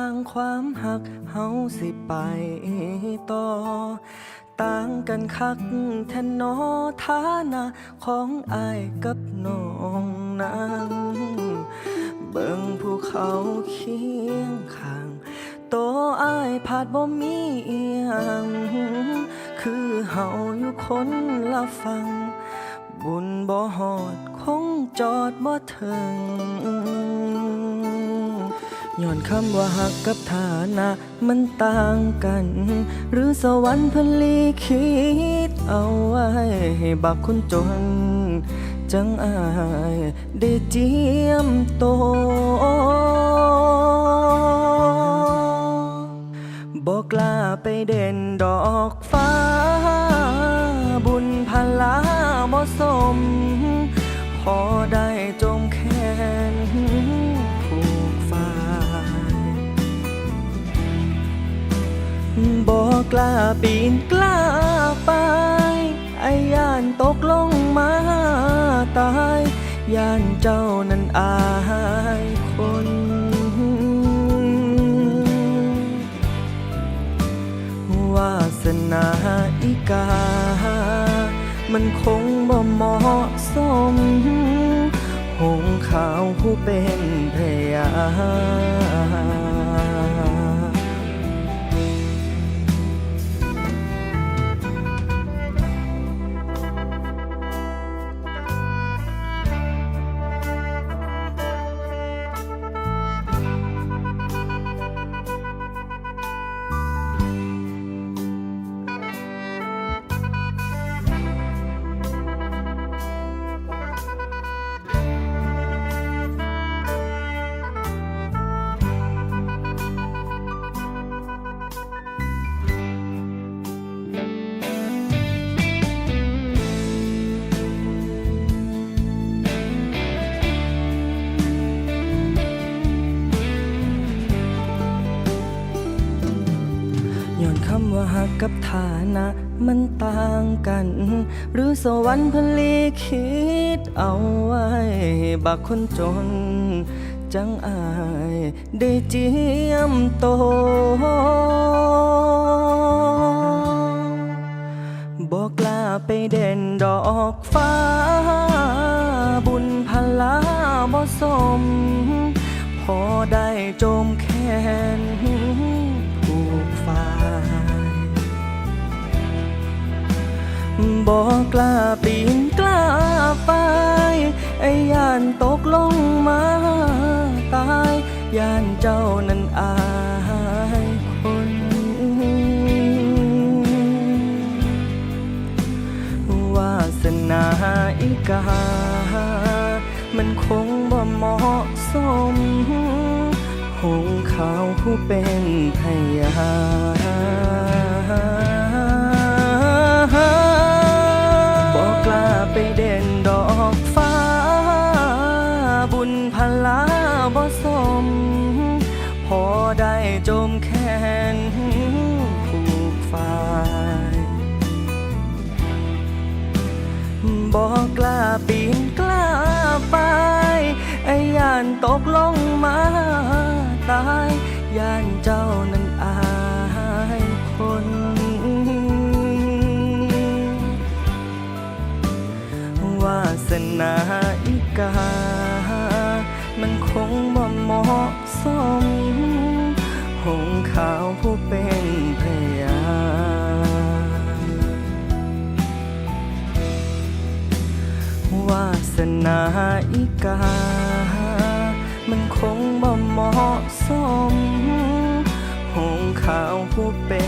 างความหักเฮาสิไปต่อ ต่างกันคักแทนนอฐานะของอายกับน้องนั้นเบิ่งภูเขาเคียงข้างโตอายผาดบ่มีเอียงคือเฮาอยู่คนละฟัง บุญบ่ฮอดคงจอดบ่ถึง ย้อนคำว่าหักกับฐานะมันต่างกัน หรือสวรรค์เพลีคิดเอาไว้ให้บักคนจน จังอายได้เจียมโตบอกลาไปเด่นดอกฟ้า บุญพลาบ่สม พอได กล้าปีนกล้าไปไอ้ย่านตกลงมาตาย ย่านเจ้านั้นอายคนวาสนาอีกา มันคงบ่เหมาะสม หงขาวผู้เป็นพยาำว่าหักกับฐานะมันต่างกัน หรือสวรรค์เพลีคิดเอาไว้ บักคนจน จังอาย ได้เจียมโต บอกกล้าปีนกล้าไป ไอ้ย่านตกลงมาตาย ย่านเจ้านั้นอายคน วาสนาอีกา มันคงบ่เหมาะสม หงขาวผู้เป็นพยา พลาบ่สม พอได้จมแขนผูกฟ้ายบอกกล้าปีนกล้าไปไอ้ย่านตกลงมาตายย่านเจ้านั้นอายคนวาสนา สนาอีกา มันคงบ่เหมาะสม หงขาวผู้เป็น